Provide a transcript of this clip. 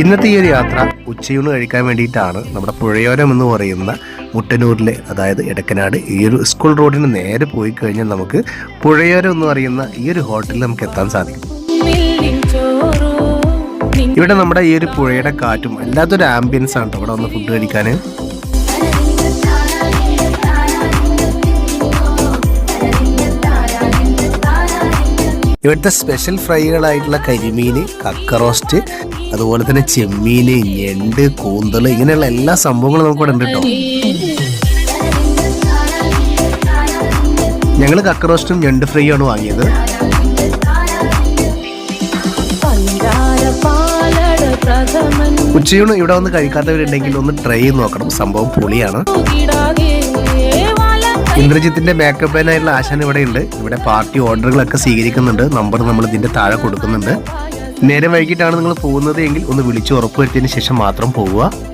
ഇന്നത്തെ ഈ ഒരു യാത്ര ഉച്ചയൂണ് കഴിക്കാൻ വേണ്ടിയിട്ടാണ് നമ്മുടെ പുഴയോരം എന്ന് പറയുന്ന മുട്ടന്നൂരിലെ അതായത് എടക്കനാട് ഈ ഒരു സ്കൂൾ റോഡിന് നേരെ പോയി കഴിഞ്ഞാൽ നമുക്ക് പുഴയോരം എന്ന് പറയുന്ന ഈ ഒരു ഹോട്ടലിൽ നമുക്ക് എത്താൻ സാധിക്കും. ഇവിടെ നമ്മുടെ ഈ ഒരു പുഴയുടെ കാറ്റും അല്ലാത്തൊരു ആംബിയൻസ് ആണ് ഇവിടെ വന്ന് ഫുഡ് കഴിക്കാൻ ഇവിടുത്തെ സ്പെഷ്യൽ ഫ്രൈകളായിട്ടുള്ള കരിമീൻ കക്ക റോസ്റ്റ് അതുപോലെ തന്നെ ചെമ്മീൻ ഞണ്ട് കൂന്തൽ ഇങ്ങനെയുള്ള എല്ലാ സംഭവങ്ങളും നമുക്ക് ഇവിടെ ഉണ്ട് കേട്ടോ. ഞങ്ങൾ കക്ക റോസ്റ്റും ഞണ്ട് ഫ്രൈയാണ് വാങ്ങിയത്. ഉച്ചയൂണ് ഇവിടെ വന്ന് കഴിക്കാത്തവരുണ്ടെങ്കിൽ ഒന്ന് ട്രൈ ചെയ്ത് നോക്കണം. സംഭവം പൊളിയാണ്. ഇന്ദ്രജിത്തിന്റെ മേക്കപ്പ് മാനായിട്ടുള്ള ആശാൻ ഇവിടെ ഉണ്ട്. ഇവിടെ പാർട്ടി ഓർഡറുകളൊക്കെ സ്വീകരിക്കുന്നുണ്ട്. നമ്പർ നമ്മൾ ഇതിന്റെ താഴെ കൊടുക്കുന്നുണ്ട്. നേരെ വൈകിട്ടാണ് നിങ്ങൾ പോകുന്നത് എങ്കിൽ ഒന്ന് വിളിച്ച് ഉറപ്പുവരുത്തിയതിന് ശേഷം മാത്രം പോവുക.